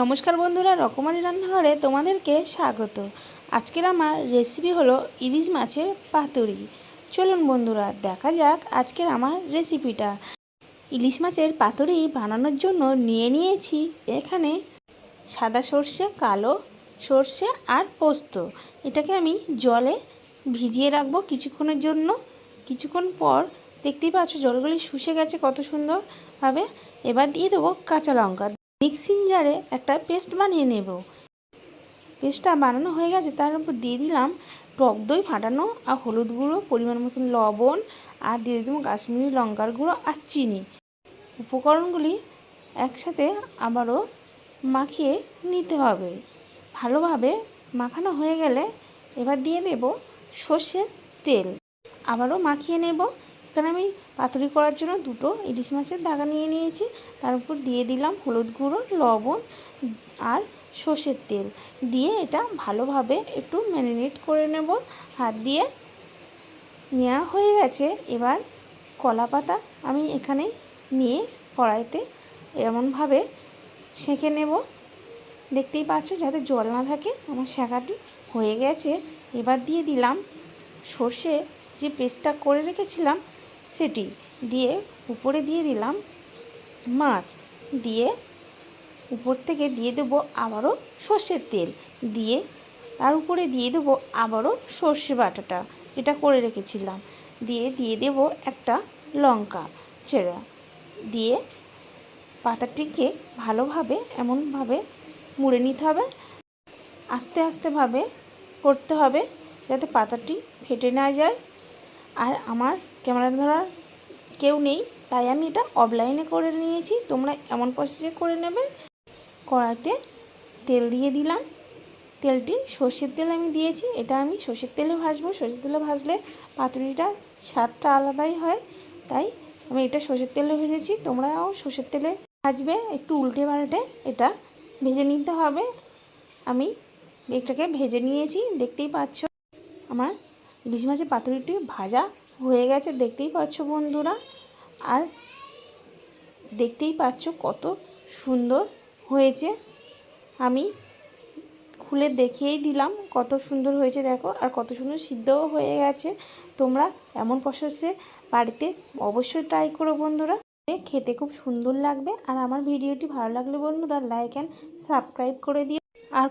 নমস্কার বন্ধুরা, রকমারি রান্নাঘরে তোমাদেরকে স্বাগত। আজকের আমার রেসিপি হলো ইলিশ মাছের পাতুরি। চলুন বন্ধুরা, দেখা যাক আজকের আমার রেসিপিটা ইলিশ মাছের পাতুরি বানানোর জন্য নিয়ে নিয়েছি এখানে সাদা সর্ষে, কালো সর্ষে আর পোস্ত। এটাকে আমি জলে ভিজিয়ে রাখব কিছুক্ষণের জন্য। কিছুক্ষণ পর দেখতেই পাচ্ছ জলগুলি শুষে গেছে কত সুন্দরভাবে। এবার দিয়ে দেবো কাঁচা লঙ্কা। মিক্সিং জারে একটা পেস্ট বানিয়ে নেব। পেস্টটা বানানো হয়ে গেছে, তার উপর দিয়ে দিলাম টক দই ফাটানো আর হলুদ গুঁড়ো, পরিমাণ মতন লবণ আর দিয়ে দেবো কাশ্মীরি লঙ্কার গুঁড়ো আর চিনি। উপকরণগুলি একসাথে আবারও মাখিয়ে নিতে হবে। ভালোভাবে মাখানো হয়ে গেলে এবার দিয়ে দেব সর্ষের তেল। আবারও মাখিয়ে নেব। এখানে আমি পাতুরি করার জন্য দুটো ইলিশ মাছের দাগা নিয়ে নিয়েছি। তার উপর দিয়ে দিলাম হলুদ গুঁড়ো, লবণ আর সর্ষের তেল। দিয়ে এটা ভালোভাবে একটু ম্যারিনেট করে নেব। হাত দিয়ে নেওয়া হয়ে গেছে। এবার কলা পাতা আমি এখানে নিয়ে কড়াইতে এমনভাবে সেঁকে নেব। দেখতেই পাচ্ছ যাতে জল না থাকে, আমার শেখাটি হয়ে গেছে। এবার দিয়ে দিলাম সর্ষে। যে পেস্টটা করে রেখেছিলাম সেটি দিয়ে উপরে দিয়ে দিলাম মাছ। দিয়ে উপর থেকে দিয়ে দেবো আবারও সর্ষের তেল। দিয়ে তার উপরে দিয়ে দেবো আবারও সর্ষে বাটাটা, যেটা করে রেখেছিলাম। দিয়ে দিয়ে দেব একটা লঙ্কা চেরা। দিয়ে পাতাটিকে ভালোভাবে এমনভাবে মুড়ে নিতে হবে। আস্তে আস্তেভাবে করতে হবে যাতে পাতাটি ফেটে না যায়। আর আমার ক্যামেরা ধরার কেউ নেই, তাই আমি এটা অফলাইনে করে নিয়েছি। তোমরা এমন প্রসেসে করে নেবে। কড়াতে তেল দিয়ে দিলাম। তেলটি সর্ষের তেল আমি দিয়েছি। এটা আমি সর্ষের তেলে ভাজবো। সর্ষের তেলে ভাজলে পাতুরিটা স্বাদটা আলাদাই হয়। তাই আমি এটা সর্ষের তেলে ভেজেছি। তোমরাও সর্ষের তেলে ভাজবে। একটু উল্টে পাল্টে এটা ভেজে নিতে হবে। আমি এটাকে ভেজে নিয়েছি। দেখতেই পাচ্ছ, আমার ইলিশ মাছের পাতুরিটি ভাজা হয়ে গেছে, দেখতেই পাচ্ছ বন্ধুরা। আর দেখতেই পাচ্ছ কত সুন্দর হয়েছে। আমি খুলে দেখিয়েই দিলাম কত সুন্দর হয়েছে, দেখো। আর কত সুন্দর সিদ্ধও হয়ে গেছে। তোমরা এমন প্রসেসে বাড়িতে অবশ্যই ট্রাই করো বন্ধুরা। খেতে খুব সুন্দর লাগবে। আর আমার ভিডিওটি ভালো লাগলে বন্ধুরা লাইক অ্যান্ড সাবস্ক্রাইব করে দিও।